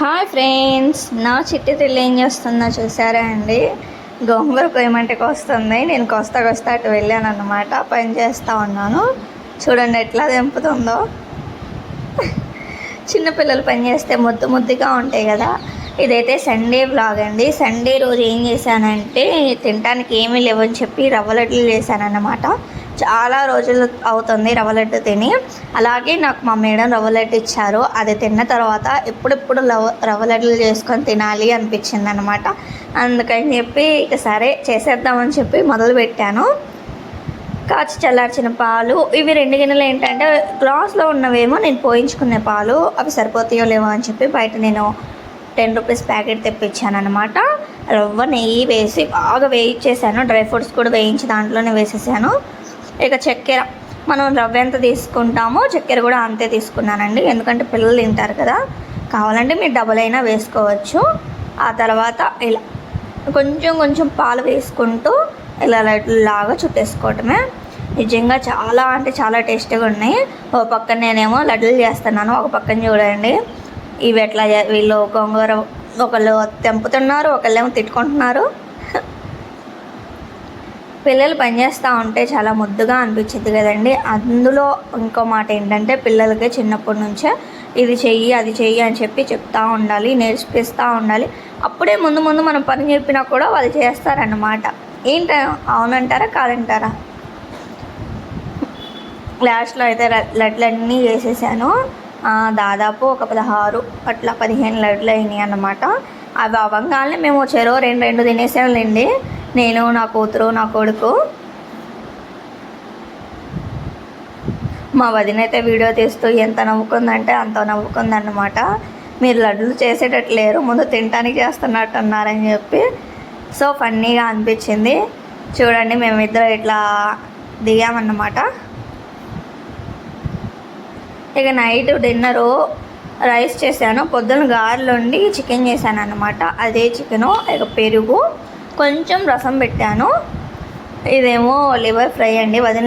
Hi friends నా చిట్టి తిల్లి ఏం చేస్తుందో చూసారా అండి? గోంగూర కొయ్యమంటే వస్తుంది. నేను కొస్తా కొస్తా అటు వెళ్ళాను అనమాట పని చేస్తూ ఉన్నాను. చూడండి ఎట్లా తెంపుతుందో. చిన్నపిల్లలు పని చేస్తే ముద్దు ముద్దుగా ఉంటాయి కదా. ఇదైతే సండే వ్లాగ్ అండి. సండే రోజు ఏం చేశానంటే తినడానికి ఏమీ లేవని చెప్పి రవ్వ చేశాను చేశానన్నమాట. చాలా రోజులు అవుతుంది రవ్వ లడ్డు తిని. అలాగే నాకు మా మేడం రవ్వ లడ్డు ఇచ్చారు. అది తిన్న తర్వాత ఎప్పుడెప్పుడు రవ్వ రవ్వ లడ్డులు చేసుకొని తినాలి అనిపించింది అనమాట అందుకని చెప్పి ఇక సరే చేసేద్దామని చెప్పి మొదలు పెట్టాను కాచి చల్లార్చిన పాలు ఇవి రెండు గిన్నెలు ఏంటంటే గ్లాస్లో ఉన్నవేమో నేను పోయించుకునే పాలు అవి సరిపోతాయో లేవో అని చెప్పి బయట నేను టెన్ రూపీస్ ప్యాకెట్ తెప్పించాను అనమాట రవ్వ నెయ్యి వేసి బాగా వేయించేసాను. డ్రై ఫ్రూట్స్ కూడా వేయించి దాంట్లోనే వేసేసాను. ఇక చక్కెర మనం రవ్వ ఎంత తీసుకుంటామో చక్కెర కూడా అంతే తీసుకున్నానండి. ఎందుకంటే పిల్లలు తింటారు కదా. కావాలంటే మీరు డబల్ అయినా వేసుకోవచ్చు. ఆ తర్వాత ఇలా కొంచెం కొంచెం పాలు వేసుకుంటూ ఇలా లడ్డులాగా చుట్టేసుకోవటమే. నిజంగా చాలా అంటే చాలా టేస్టీగా ఉన్నాయి. ఒక పక్కన నేనేమో లడ్డులు చేస్తున్నాను. ఒక పక్కన చూడండి. ఇవి ఎట్లా వీళ్ళు గోంగూర ఒకళ్ళు తెంపుతున్నారు ఒకళ్ళేమో తిట్టుకుంటున్నారు. పిల్లలు పనిచేస్తూ ఉంటే చాలా ముద్దుగా అనిపించింది కదండి. అందులో ఇంకో మాట ఏంటంటే పిల్లలకి చిన్నప్పటి నుంచే ఇది చెయ్యి అది చెయ్యి అని చెప్పి చెప్తూ ఉండాలి నేర్పిస్తూ ఉండాలి. అప్పుడే ముందు ముందు మనం పని చెప్పినా కూడా వాళ్ళు చేస్తారన్నమాట. ఏంట అవునంటారా కాదంటారా? లాస్ట్లో అయితే లడ్లన్నీ వేసేసాను. దాదాపు ఒక పదహారు అట్లా పదిహేను లడ్లు అయినాయి అన్నమాట అవి అవ్వంగానే మేము చెరో రెండు రెండు తినేసాంలేండి నేను నా కూతురు నా కొడుకు. మా వదిన అయితే వీడియో తీస్తూ ఎంత నవ్వుకుందంటే అంత నవ్వుకుందన్నమాట. మీరు లడ్డులు చేసేటట్టు లేరు ముందు తినడానికి చేస్తున్నట్టు అన్నారని చెప్పి సో ఫన్నీగా అనిపించింది. చూడండి మేమిద్దరం ఇట్లా దిగామన్నమాట. ఇక నైట్ డిన్నరు రైస్ చేశాను పొద్దున గారెలు వండి చికెన్ చేశాను అనమాట అదే చికెను ఇక పెరుగు. కొంచెం రసం పెట్టాను. ఇదేమో లివర్ ఫ్రై అండి వదిన